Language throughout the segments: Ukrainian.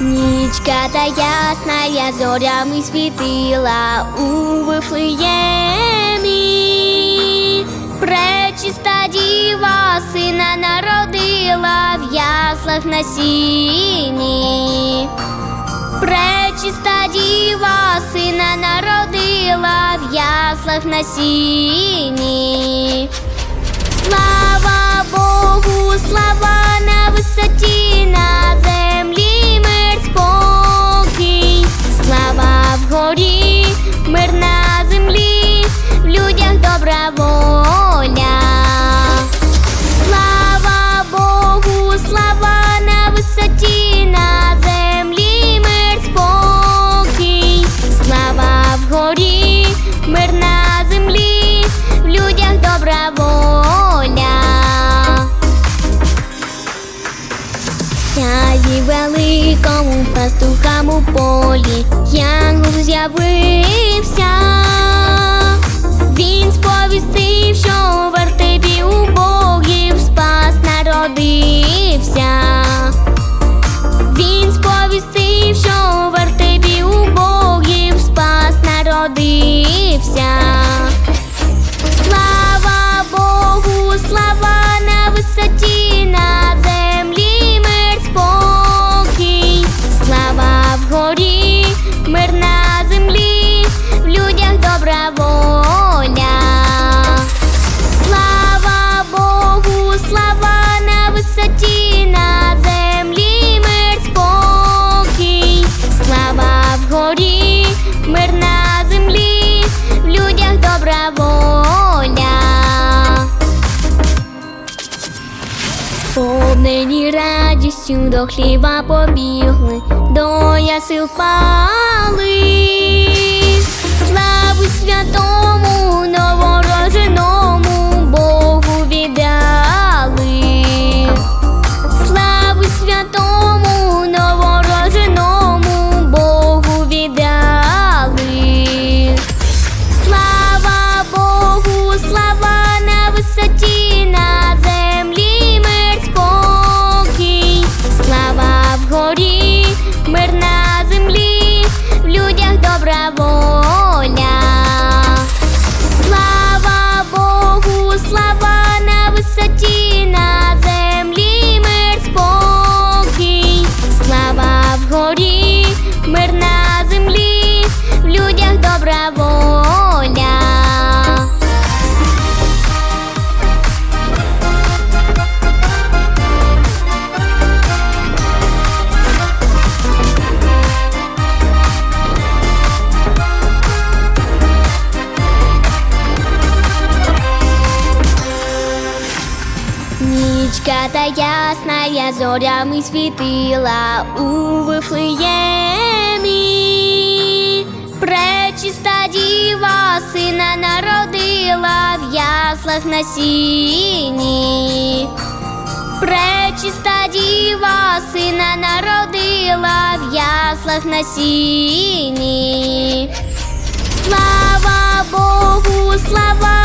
Нічка та ясна, я зорями світила у Вифлеємі. Пречиста діва сина народила в яслах на сіні. Пречиста діва сина народила в яслах на сіні. Слава Богу, слава слава вгорі, Сяді великому пастухам у полі, янгол з'явився. Мир на землі, в людях добра воля. Сповнені радістю до хліба побігли, до ясил впали. Нічка та ясна, я зорями світила у Вифлеємі. Пречиста діва сина народила в яслах на сіні. Пречиста діва сина народила в яслах на сіні. Слава Богу, слава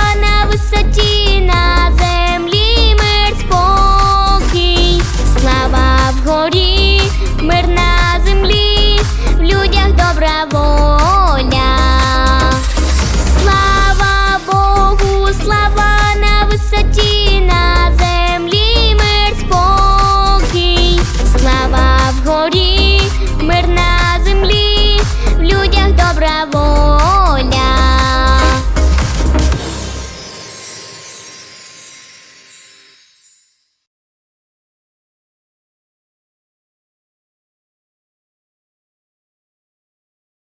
забраво.